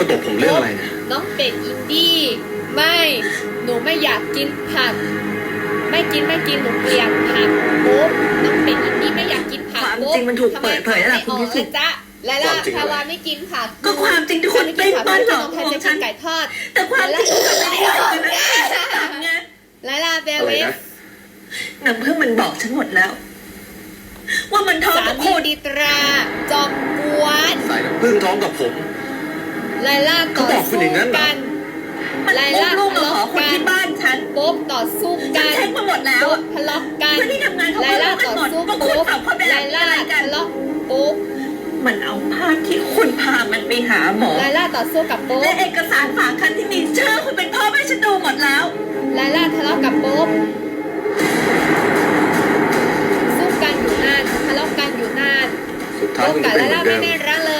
มาตบผมเรื่องอะไรเนี่ยน้องเป็ดอินดี้ไม่ หนูไม่อยากกินผัก ไม่กินไม่กินหนูเกลียดผักปุ๊บน้องเป็ดอินดี้ไม่อยากกินผักความปุ๊บจริงมันถูกทำไเปิดเผยแล้วล่ะไม่คุณพิสุทธิ์ออกเลยจ๊ะและล่ะพาวาไม่กินผักก็ความจริงทุกคนไม่กินผักเป็นบ้านหลอกน้องแพลนวงจะฉักินนไก่ทอด แต่ความจริงมันไม่ได้หลอกกันนะไงและล่ะเบลอะไรเวสนะน้ำพึ่งมันบอกฉันหมดแล้ว ว่ามันท้องสากับมีคุณดีตรา จอมกวนสายน้ำพึ่งท้องกับผม ไลล่าต่อเขาบอกคุณสู้อย่างนั้นเหรอกันมันไลปุ๊ล่าบลูกทะมาขอเลาะคนกันที่บ้านฉันปุ๊บต่อสู้ฉักันนเช็คมาหมดแล้วปุ๊บทะเลาะกันเพื่อนที่ทำงานเขาไลก็ล่ารู้กันต่อหมดสู้ว่าคุณปุ๊บสองคนเป็นไลอะไรล่ากันทะเลาะปุ๊บมันเอาภาพที่คุณพามันไปหาหมอไลล่าต่อสู้กับปุ๊บและเอกสารฝากคันที่มีชื่อคุณเป็นพ่อให้ฉันดูหมดแล้วไลล่าทะเลาะกับปุ๊บสู้กันอยู่นานทะเลาะกันอยู่นานสุดท้ายปุ๊บคุณกับก็ไลเป็นเหมืล่าอนเดิมไม่น่ารักเลย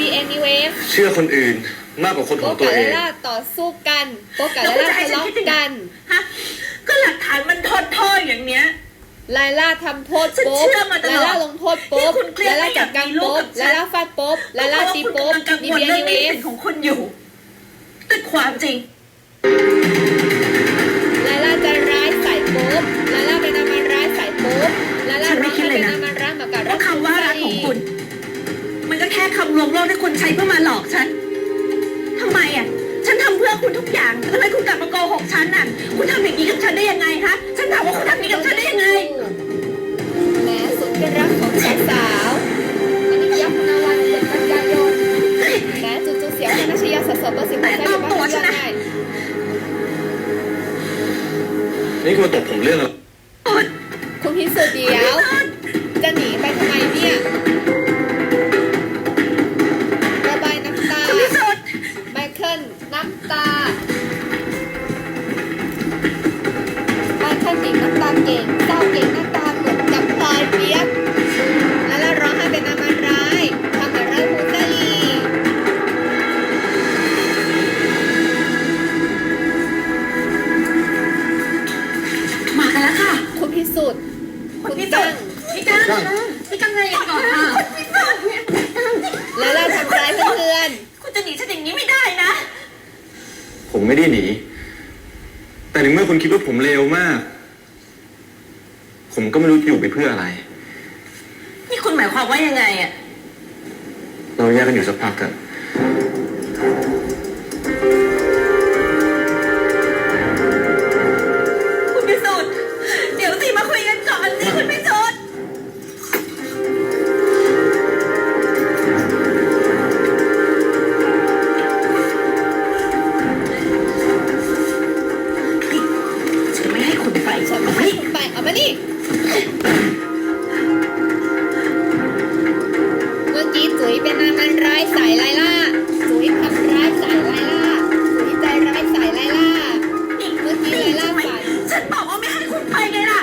นี่ BN New Wave เชื่อคนอื่นมากกว่าคนขปุ๊อบงตักัวบเอไลง ล่าต่อสู้กันปุ๊บกับไลล่าทะเลาะกันฮะก็หลักฐานมันทนท่ออย่างเนี้ย ไลล่าทำโทษฉันปุ๊บเชื่อมาตไลลอดล่าลงโทษปุ๊บที่คุณเครีไลยดล่าจัดการปุ๊บไม่อยากมีลูกกับฉันไลล่าฟาดปุ๊บไลล่าตีเพปุ๊ราะบว่าคุณกำลังกังนี่วล BN เรื่อง New หนี้ Wave สินของคุณอยู่ แต่ความจริง ไลล่าจะร้ายใส่ปุ๊บไลล่าเป็นอามันร้ายใส่ปุ๊บไลล่าฉันไม่คิดเลยนะร้องไห้เป็นอามันร้ายเหมือนกับว่าคำว่ารักของคุณ มันก็แค่คำลวงโลกที่คุณใช้เพื่อมาหลอกฉันทำไมอะ ฉันทำเพื่อคุณทุกอย่างทำไมคุณกลับมาโกหกฉันน่ะ คุณทำอย่างนี้กับฉันได้ยังไงฮะฉันถามว่าคุณทำอย่างนี้กับฉันได้ยังไงแหมสุดที่รักของสาวสาวๆอันนี้ยักษ์นาวันเดือนกันยายนแหมจุดจุดเสียงของนัชยาสะสมเบอร์สิบหกได้อยู่บ้านยังไงนี่คุณมาตบผมเรื่องอะไร สุทธิ์คุคุณณพิสุกั้ทงธิ์พี่กังพี่กังไงก่อนค่ะคุณพิสุทธิ์เนี่ยแล้วเราทำร้ายเพื่อนคุณจะหนีฉันอย่างนี้ไม่ได้นะ ผมไม่ได้หนี แต่ในเมื่อคุณคิดว่าผมเลวมาก ผมก็ไม่รู้จะอยู่ไปเพื่ออะไร นี่คุณหมายความว่ายังไงอะเราแยกกันอยู่สักพักกัน ยเป็นอามันร้ายใส่ไลล่าจุ๋ยทำร้ายใส่ไลล่าจุ๋ยใจร้ายใส่ไลล่า เมื่อกี้ไลล่าฝัน ฉันบอกว่าไม่ให้คุณไปไงล่ะ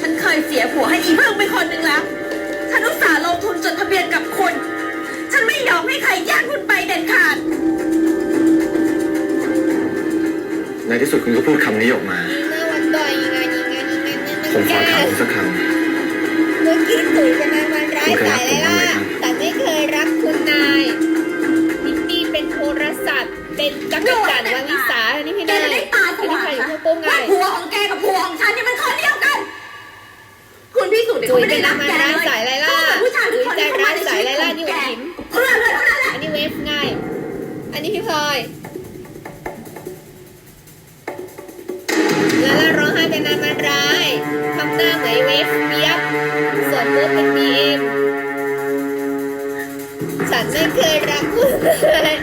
ฉันเคยเสียผัวให้อีเพิ่งไปคนหนึ่งแล้ว ฉันอุตส่าห์ลงทุนจดทะเบียนกับคุณ ฉันไม่ยอมให้ใครแย่งคุณไปเด็ดขาด ในที่สุดคุณก็พูดคำนี้ออกมา เมื่อวันต่อยยังไงยังไงยังไงยังไงผมขอถามคุณสักคเมื่อกี้จุ๋ยเป็นอามันร้ายใส่ไลล่า เป็นจักรจันทร์วานิสาอันนี้พี่แกนายจะได้ตาสอันนี้ว่างใครอยู่นะเพื่อโป้งไง ว่าผัวของแกกับผัวของฉันนี่มันคนเดียวกัน คุณพิสูจน์จุ๋เขายไม่เป็ได้นรัอากมันแกร้ายเลยใส่ไลล่าเขาเป็นผู้ชายทุจุ๋กยคนใจที่เข้าร้ามาในยใส่ชีวิตไลล่าของนี่แกหัวหิมเพื่อนเลยเท่านั้นแหละอันนี้เวฟไงอันนี้พี่พลอยแล้วล่าร้องไห้เป็นอามันร้ายทำหน้าเหมือนเวฟเปียกส่วนโบ๊ทเป็นบีเอ็มฉันไม่เคยรักคุณเลย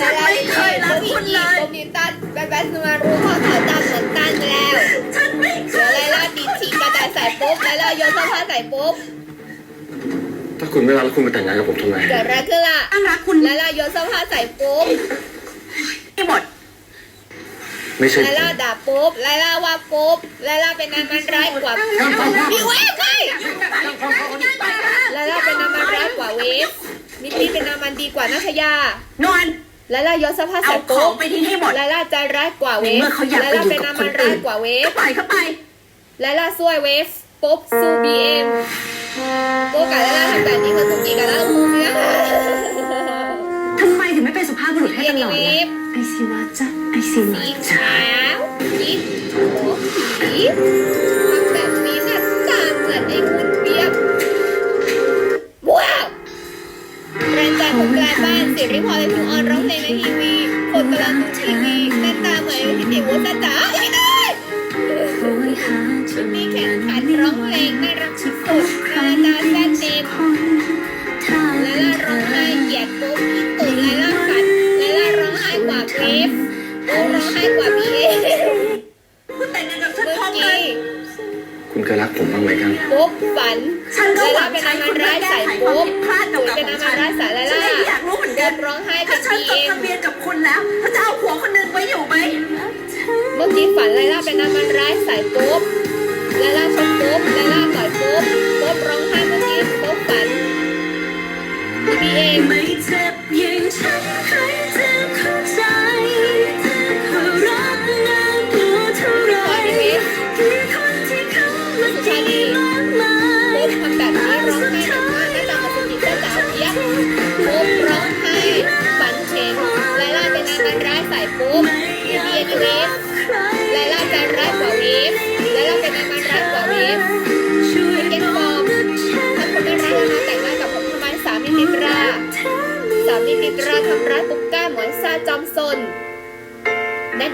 ฉันไม่เคยรักคุณเลย โดมิตันแบทแบท มารู้ข้อขาวดำเหมือนกันแล้วฉันไม่เคเดี๋ยวยไลล่าดีดฉีกกระดาษใส่ปุ๊บไลล่าโยนเสื้อผ้าใส่ปุ๊บำถ้าคุณไม่รักแล้วคุณมาแต่งงานกับผมทำไมเกิดอะไรขึ้นล่ะตั้งรักคุณไลล่าโยนเสื้อผ้าใส่ปุ๊บไม่หมดไม่ใช่ไลล่าด่าปุ๊บไลล่าว่าปุ๊บไลล่าเป็นนางมันร้ายกว่าพี่เวฟไงไลล่าเป็นนางมันร้ายกว่าเวฟมิตตี้เป็นนางมันดีกว่านัชยานอน ไลล่าโยนเสื้อผ้าเอาใส่ขอปุ๊งบไปทิ้งให้หมดไลล่าใจร้ายกว่าเวในฟเมื่อเขาอยากไลไปล่าอยู่เป็นกับนางคมันนอื่ร้ายนกว่าเวฟก็ปล่อยเข้าไปไลล่าช่วยเวฟปุ๊บสู้บีเอ็มโกกับไลล่าทำแบบนี้มันต้องกี่กันแล้วมึงเนี่ยทำไมถึงไม่ไปบุรุษให้ตลอดเลยไอซิวาจ้ะไอซิวาสีจ้ะขาวยิบโถสีทำแบ สียงริพอเลยทุกออนร้องเพลงในทีวีคนกำลังดูทีวีหน้าตาเหมือนไอ้ที่ติวตาจ๋า รู้เหมือนกัปุ๊นบร้องไห้เป็ถ้านฉันบีจดเอ็มทะเบียนกับคุณแล้วฉันจะเอาผัวคนหนึ่งไว้อยู่ไหมเมื่อกี้ฝันไลล่าเป็นอามันร้ายใส่ปุ๊บไลล่าชกปุ๊บไลล่าต่อยปุ๊บปุ๊บร้องไห้เมื่อกี้ปุ๊บฝันบีเอ็มไม่เจ็บอย่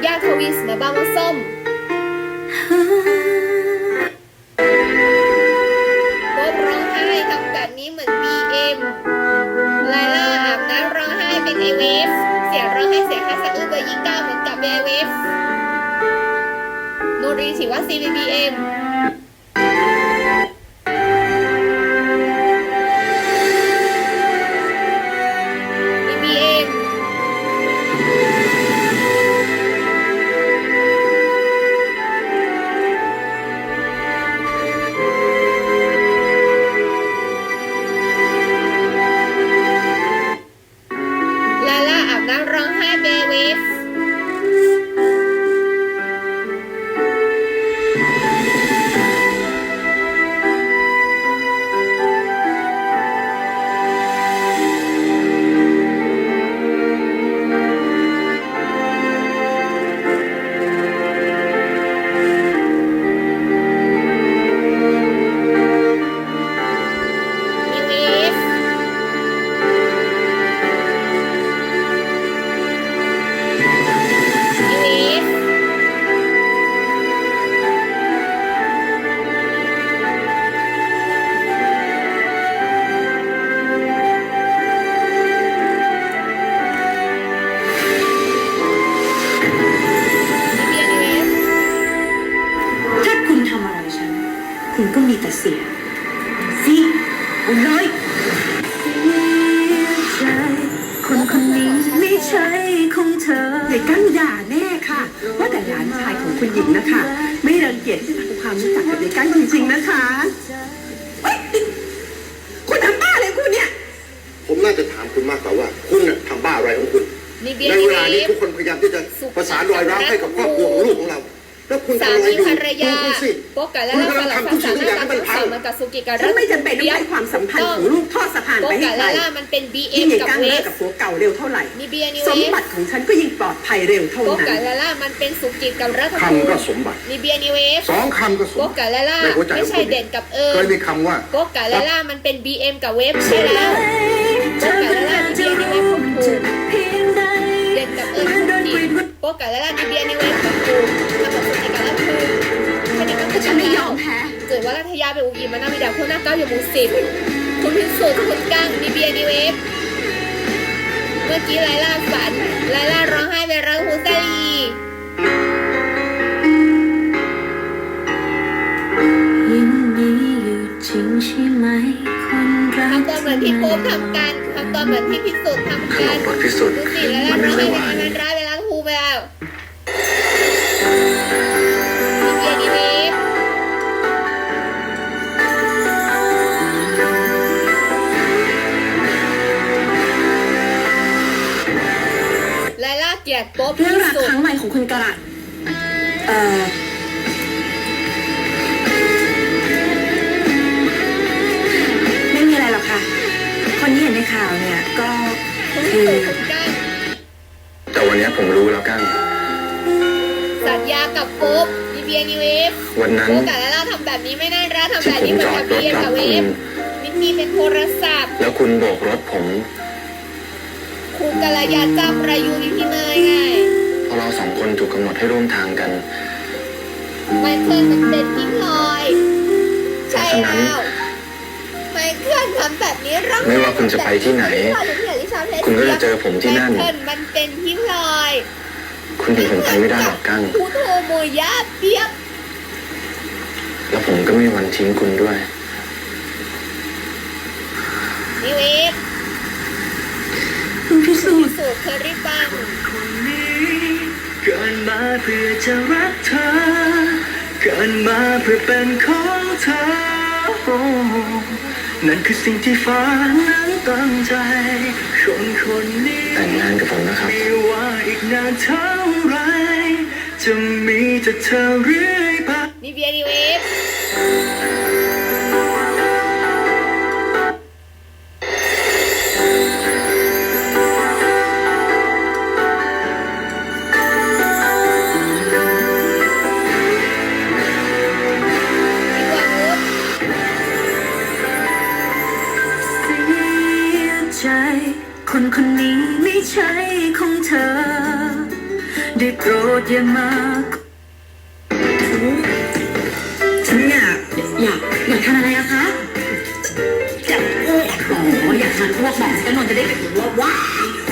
นัดยาทวีสเนบ้ามะส้มโป๊บร้องไห้ทำแบบนี้เหมือน BM ไลล่าอาบน้ำร้องไห้เป็นไอเวฟเสียงร้องไห้เสียงค่าสะอื้นเบอร์ยี่เก้าเหมือนกับไอเวฟโนรีถือว่า CBBM BBM คุณหญิงนะคะ ไม่รังเกียจที่จะทำความรู้จักกับเด็กกั้นจริงๆนะคะเฮ้ยคุณทำบ้าอะไรของคุณเนี่ย ผมน่าจะถามคุณมากกว่าว่า คุณน่ะทำบ้าอะไรของคุณมีเบียร์ในในเวเวลานี้ฟทุกคนพยายามที่จะประสานรอยร้าวให้กับครอบครัวของลูกของเรา แล้วคุณสาทำอะไรมีอยู่ภรรดูยาคุณสิโปกะและคุณล่ากำลัสงลับทำทุภากษาสิ่งหทุกอน้าย่างตาให้มันทั้งพัสองงเหมือนกับสุกิกับฉันไม่จำเป็นต้องให้ความสัมพันธ์ของลูกทอดสะพานโปไปให้กะใครและล่ามันเป็นยิ่ BM งใหญ่กับกั้งเวเลิกฟกับผัวเก่าเร็วเท่าไหร่มีเบียร์ในสเวมฟบัติของฉันก็ยิ่งปลอดภัยเร็วเท่าโปนั้กะนและล่ามันเป็นสุกิกับรัฐภูคำก็สมบัติมีเบียร์ในเวฟสองคำก็สมโปบัติกะและล่าในหัวใจไม่ของใช่คุณเด่นกับเอิเคยญมีคำว่าโปกะและล่ามันเป็น BM กับเวฟใช่แล้วเธอก็น่าจะรู้จะเพียงใดเด่นกับเอิญเหมือน โดนกรีดโปกะและล่ามีเบียร์ในเวฟกับกูทำกับสุกิกับรัฐภูแค่นี้ก็คือฉันไม่ยอมแพ้เกิดว่ารัฐยาเป็นอุกิมานามิดาโคนาเก้าอยู่หมู่สิบคุณพิสุทธิ์คุณกังมีเบียร์ในเวฟเมื่อกี้ไลล่าฝันไลล่าร้องไห้เป็นรักฮูซาลียังมีอยู่จริงใช่ไหมคนรักทำตัวเหมือนที่โป๊ปทำกันทำตัวเหมือนที่พิสุทธิ์ทำขกันนมบทพิสุทธิ์ดูสิไลล่ามันร้ไม่องค่ไห้อยหเป็นวานอันร้ายเป็นรัก กโป๊ะเรื่องรักครั้งใหม่ของคุณกระดเอ่อไม่มีอะไรหรอกค่ะ คนที่เห็นในข่าวเนี่ยก็คือแต่วันนี้ผมรู้แล้วกั้ง สัญญากับปุ๊บมีเบียร์นิเวฟวันนั้น โป๊กัละล่าทำแบบนี้ไม่น่ารักทำแบบนี้เหมือนอดกับเบียร์รักับเวฟมินมีเป็นโทรศัพท์ แล้วคุณโบกรถผม ครูกัลยาจับประยูนพี่เนยไงเพราะเราสองคนถูกกำหนดให้ร่วมทางกัน ไมเคิลมันเป็นพี่พลอยใช่แล้วไมเคิลทำแบบนี้รักไม่ว่าคุณจะไปที่ไหน คุณก็จะเจอผมที่นั่นไมเคิลมันเป็นพี่พลอยคุณหนีผมไปไม่ได้หรอกกั้งครูโทโมยาเปียบแล้วผมก็ไม่มีวันทิ้งคุณด้วยนี่เวฟ คุณพิสูจน์สูตรเคอรี่ปังคนนี้เกิดมาเพื่อจะรักเธอเกิดมาเพื่อเป็นของเธอโอ้นั่นคือสิ่งที่ฟ้านั้นตั้งใจคนคนนี้แต่งงานกับผมนะครับไม่ว่าอีกนานเท่าไร จะมีแต่เธอเรื่อยไปนี่เบียร์นี่เวฟ อย่ามาฉันอยากอยากอยากทานอะไรอะคะอยากอ้วกหมออยากทานอ้วกแบบนี้ก็นนอนจะได้เป็นว่าว้าอยากทานอ้ว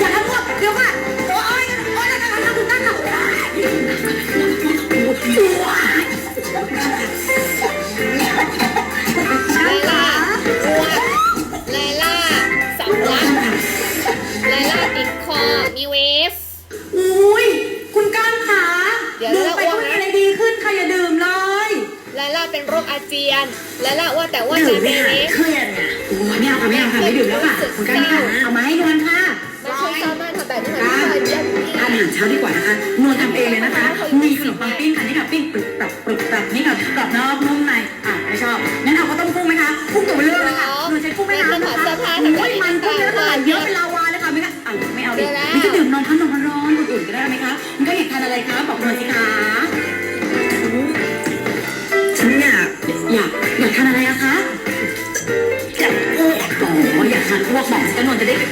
ล่าอ้วนแต่อ้วนดื่แต่มเบไม่หายเวฟเครียดไงโอ้ยไม่เอาค่ะไม่เอาค่ะไม่ดื่มแล้วค่ะคุณก้านขาเอามาให้นวลค่ะมันช่วยสามารถทำแบบนี้เหมือนที่เคยเรียนทานอาหารเช้าดีกว่านะคะนวลทำเองเลยนะคะ มีขนมปังปิ้งค่ะนี่ค่ะปิ้งปรึบปรับปรึบปรับนี่ค่ะกรอบนอกนุ่มใน แ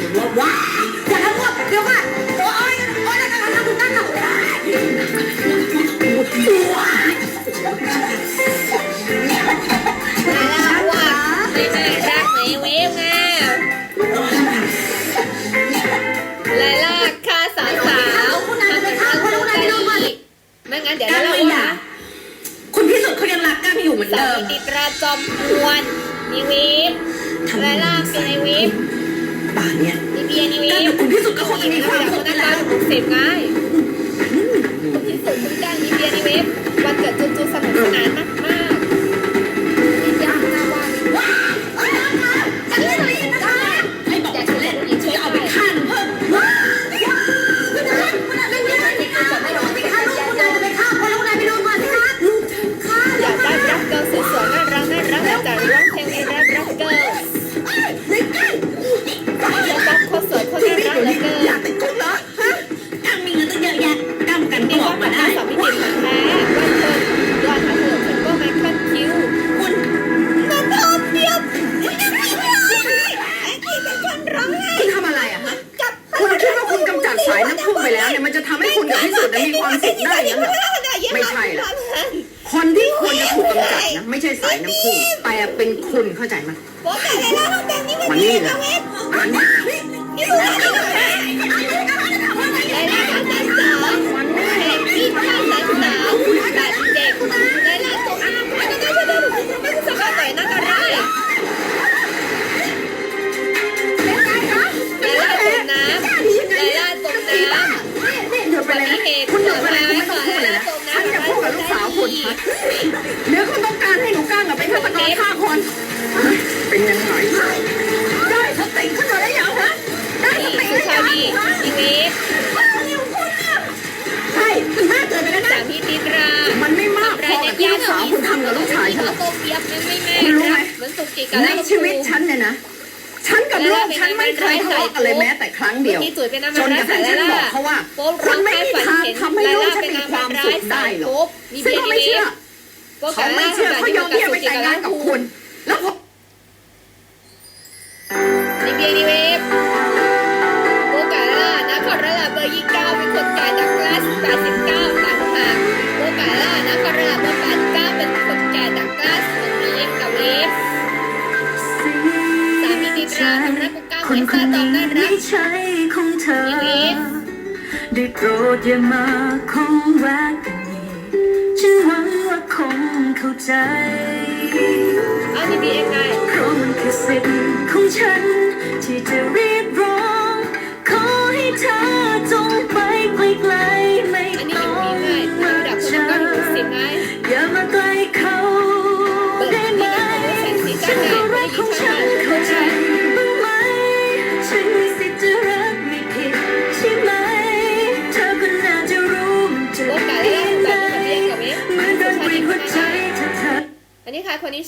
ำพุ่งแต่เป็นคุณเข้าใจไหมบอกแต่ไลล่าทำแบบนี้มันมันดีนี่นะนะเวฟมันนี่นี่คืออะไรกันแท้ไลล่าทำแบบสาวเด็ กับลูกสาวคุณเดี๋ยวคุณต้องการให้หนูก้างกับเป็นฆาตกรฆ่าคนเป็นยังไงได้สติขึ้นมาได้ยังฮะได้สนี่ติสุได้ชายังวีชีวิตใช่มันมากเกินไปแล้วสานะมีติตรามันไม่มากพอกับที่ลูกสาวคุณทำกับลูกชายฉันหรอกโตเปียบไม่แม่คุณรู้ไหมเหมือนสุกิกับในชีวิตฉันเนี่ยนะ ฉันกับลูกฉันไม่เคยทะเลาะกันเลยแม้แต่ครั้งเดียวที่จุ๋ยเป็นน้ำจมันนกระทั่งฉันบอกเขาว่าโป๊บคุร้อณงไม่ไห้มีฝันทางเห็นทำให้ไลลูกล่าฉันเป็นมีนางความร้าสุยขสาได้ยหรอกโป๊บมีซึ่เบีงยก็ร์ไม่นี่เชื่อโปรกาเขาไม่ล่าเชื่อทำงานเขาที่ยโออมกาที่จะสุไปจิแต่งกางานกับคุณ แล้วผมนี่เบียนี่เว คนคนนี้ไม่ใช่ของเธอ ได้โปรดอย่ามาคงรักกันอีกฉันหวังว่าคงเข้าใจเอานี่บีเองไงเพราะมันคือสิทธิ์ของฉัน ที่จะเรียกร้อง ขอให้เธอจงไปไกล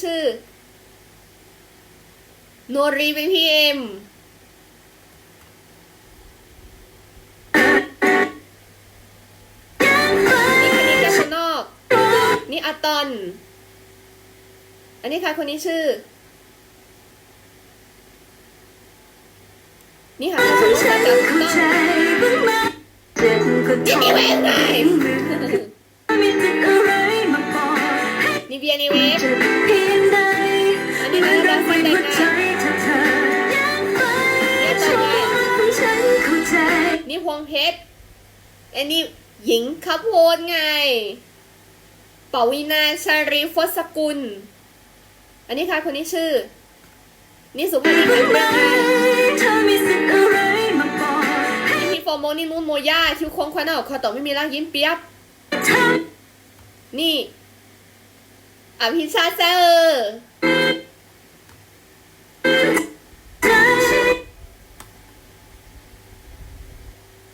ชื่อโนรีเป็นพีเอ็มนี่คนนี้แค่คนนอก นี่อะตอน อันนี้ใครคนนี้ชื่อ นี่ค่ะคนรู้จักจากถูกต้องเจ็บก็นี่ทมีนเวฟไงมีติดอะไรมาบอกให้นี่เบียร์นี่เวฟ เจ็บเพียงใดอันนี้เหมืเราอนเราโดนกฟัรีงดแต่หัวงใจเธอเธอยังไปช่วของฉันเข้าใจนี่พวงเพชรอันนี้หญิงขับโพนไงปวีนาชารีฟศกุล อันนี้ใครคนนี้ชื่อ นี่สุภาพนีขันเมืองไงเธอมีสิทธิ์อะไรนี่โฟโมนี่นุ่นโมย่าคิวโค้งควันออกคอต่อไม่มีร่างยิ้มเปียบ นี่อภิชาติเซอร์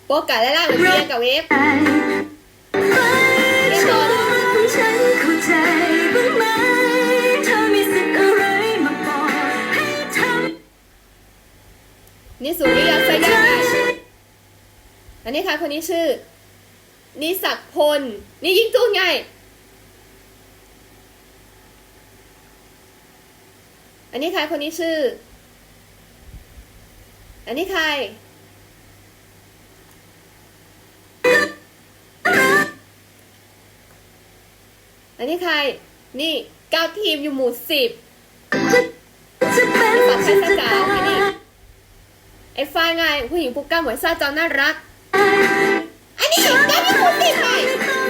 โปกาและล่าเหมือนเบียร์กับเวฟไปชั่วของฉันเข้าใจบ้างไหมเธอมีสิทธิ์อะไรมาบอกให้ทำนี่สุริยาสยามไงอันนี้ใครคนนี้ชื่อ นิสักพล นี่ยิ่งตู้ไง อันนี้ใครคนนี้ชื่อ อันนี้ใคร อันนี้ใคร นี่เก้าทีมอยู่หมู่สิบจะเป็นปัดฉัใช้นสจะกาไอ้นี่ไอ้ฝ้ายไงผู้หญิงปุ๊กก้าเหมือนซาจอน่ารัก อันนี้เก็ไม่คุ้นดิใคร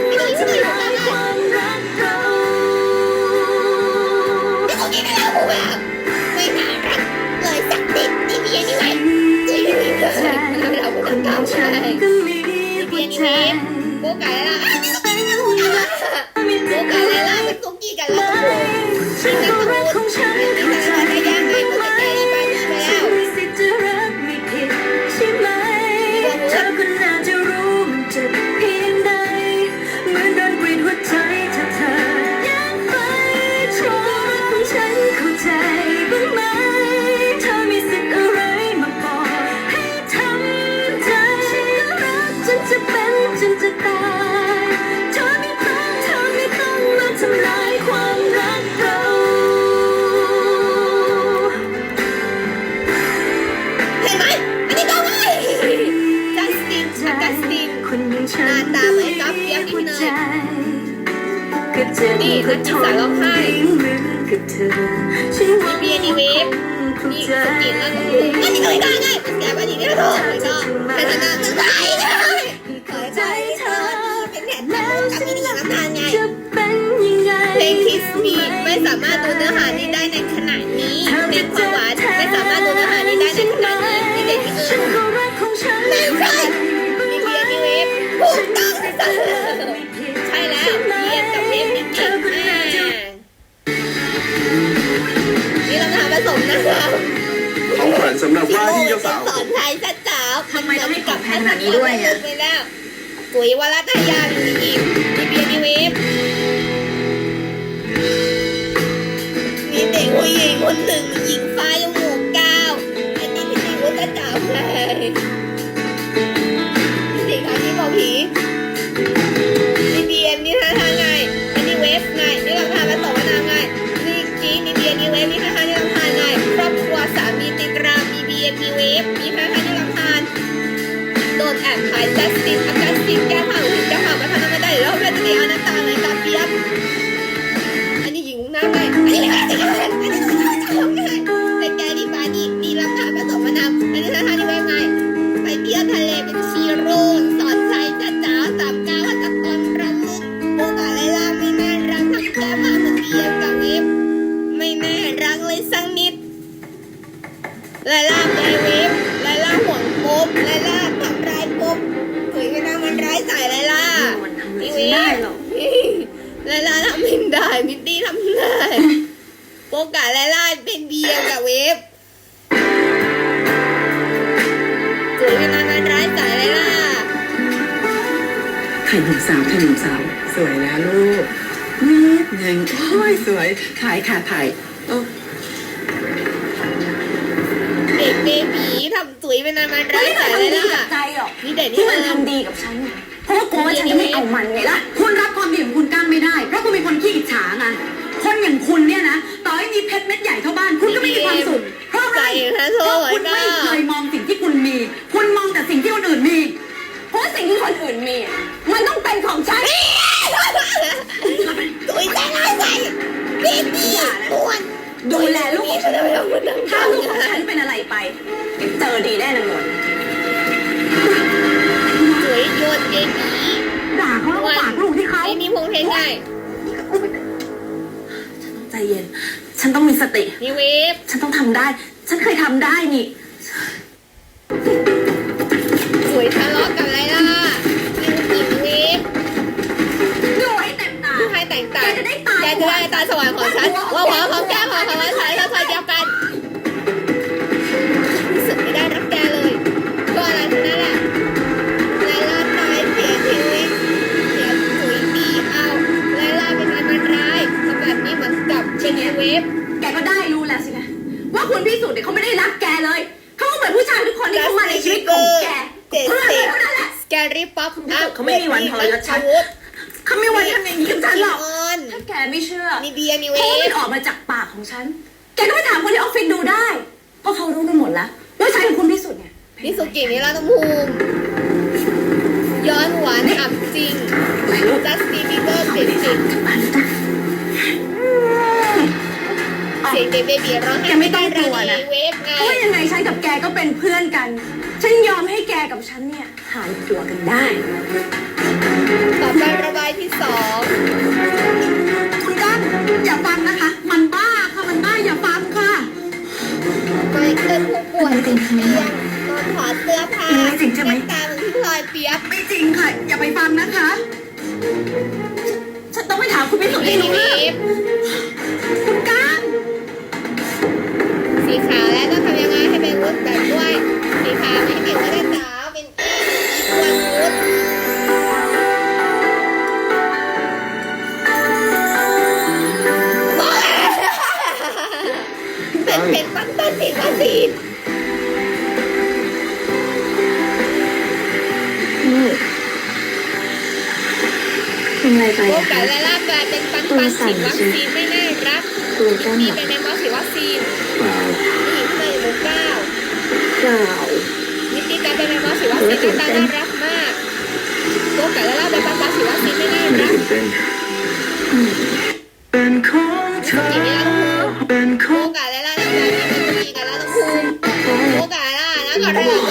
อันนี้ชื่ออยู่ตรงนั้นความรักเราไอ้คนนี้น่ารักมากไม่น่ารักเลยสักนิดนี่เบียร์นี่ไงจริงเลยเราคนเก่าใช่ก็มีนี่หัเบีวยร์นี่ใจเวฟโบกาเละ สกินแล้วก็หูอันนี้ก็ไม่ได้ไงแกว่าดีเนี่ยถูกเลยก็เป็นนาศึกษาอีกเลยขอใจเธอเป็นแผนแม่กับมินิน้ำตาลไงจเป็นยังไงเพลง Kiss Me ไม่สามารถดูเนื้อหานี้ได้ในขณะนี้เพลงความหวานไม่สามารถดูเนื้อหานี้ได้ในขณะนี้นี่เด็กที่ฉัอื่นนก็รักของนไม่ใช่มีเบียร์นี่เวฟถูกต้องใช่แล้วเบียร์กับเวฟนี่เก่งกนี่เราจะหาผสมนะคะของขวัญ สำหรับว่าที่เจ้าสาวสอนไทยจ้าจ๋าทำไมต้องให้ของแพงขนาดนี้ด้วยอะไปแล้วปุ๋ยวรัตยาลีอีกมีเบียร์นี่เวฟมีเด็กผู้หญิงคนหนึ่งหญิงาย ตตี้ทำได้โปกาไลล่าเป็นเบียร์กับเวฟเฮ้ยไม่น่ามันร้ายใส่ไลล่าถ่ายหนุ่มสาวถ่ายหนุ่มสาว สวยนะลูกนิดหนึ่งโอ้ยสวยถ่ายค่ะถ่ายโอ้เด็กเบบีทำตุ๋ยไม่น่ามันร้ายไม่ใส่ทำไลดีล่ากับใจหรอกนี่เด็กนี่ที่มัมันนทำทำดีกับฉันน่ะเพราะว่ากลัวว่าฉันจะไม่เอามันไงล่ะคุณรับความดีของคุณกั้นไม่ได้เพราะคุณเป็นคนขี้อิจฉาไง คนอย่างคุณเนี่ยนะต่อให้มีเพชรเม็ดใหญ่เท่าบ้าน คุณก็ไม่มีความสุขเพราะอะไรใจนะโทเพราะษคุณนะไม่เคยมองสิ่งที่คุณมี คุณมองแต่สิ่งที่คนอื่นมี เพราะว่าสิ่งที่คนอื่นมีอะมันต้องเป็นของฉันตุ๋ยใจร้ายใส่เบบีอ้วนดูแลลูกของฉันไม่ด้วยต้องมานั่งถ้าทำลูกของฉันเป็นอะไรไป เจอดีแน่นอนสวยโยนเบบีด่าเขาแล้วก็ฝากลูกที่เขาไอ้นี่พงเทนได้ใจ เย็น ฉันต้องมีสตินี่เวฟฉันต้องทำได้ ฉันเคยทำได้นี่ สวยทะเลาะกับไรล่ะนี่หญิงเวฟดูให้เต็มตา ผู้ให้แต่งตาแกจะได้ตาย แกจะได้ตาสว่างของฉันว่าหัวของแกพอคำว่าใช้แล้วคอยเดียวกั ฟแกก็ได้รู้แล้วสินะว่าคุณพิสูจน์เนี่ยเขาไม่ได้รักแกเลย เขาก็เหมือนผู้ชายทุกคนที่เข้ามาในชีวิตของแกเจ็ดเพื่อนสิบเท่านั้นแหละสแกรี่ป๊อปอัพเขาไม่มีวันทรยศฉันเขาไม่วันทำอย่างนี้กับฉันหรอกออนถ้าแกไม่เชื่อนี่เบียร์นี่เวเพราะว่ามันฟออกมาจากปากของฉัน แกก็ไปถามคนที่ออฟฟิศดูได้ เพราะเขารู้กันหมดแล้วว่าชายของคุณพิสุทธิ์เนี่ยนี่สุกินี่ลาตภูมิย้อนหวานอับจริงจัสตินบีเบอร์เสียงจริงมาแล้วจ้ะเสี ยงเด็กเบบีร้องไห้แกไม่ต้องกลัวนะเวฟไงเพราะว่ายังไงฉันกับแกก็เป็นเพื่อนกัน ฉันยอมให้แกกับฉันเนี่ยหายตัวกันได้ ต่อไประบายที่สองคุณกั้นอย่าฟังนะคะ มันบ้าค่ะมันบ้าอย่าฟังค่ะไมเคิลผู้ป่วยติดเตียงนอนถอดเสื้อผ้าไม่จริงใช่ไหมเล่นตาเหมือนพี่พลอยเปียกไม่จริงค่ะ อย่าไปฟังนะคะฉันต้องไปถามคุณพิสุทธิ์เบให้บีรู้เวเรื่องฟคุณกั้น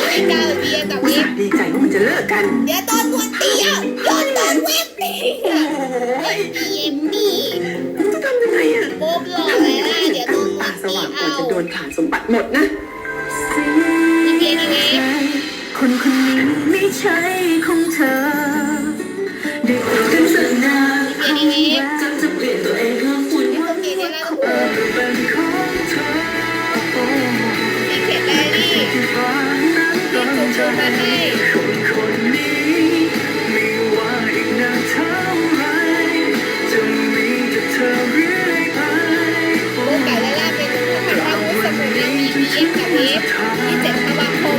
ก็ระหว่างนิติการเบียร์กับอุตวิส่าฟห์ดีใจว่ามันจะเลิกกัน เดี๋ยวตอนตัวเตี้ยโดนตอนเวฟตีอะเอ็มดีจะทำยังไงอะโป๊บหล่อเลยนะเดี๋ยวโดนตาตาสตีว่างกเอาว่าจะโดนฐานสมบัติหมดนะนี่เบียร์นี่เวฟคนคนนี้ไม่ใช่ของเธอ นี่ตั้งถูกใจชูมาให้คนคนนี้ไม่ว่าอีกนานเท่าไรจะมีแต่เธอเรื่อยไปโบไก่และลาเป็นพันธวุฒิสมุนยังมีพีเอ็มกับเวฟที่เจ็ดธันวาคม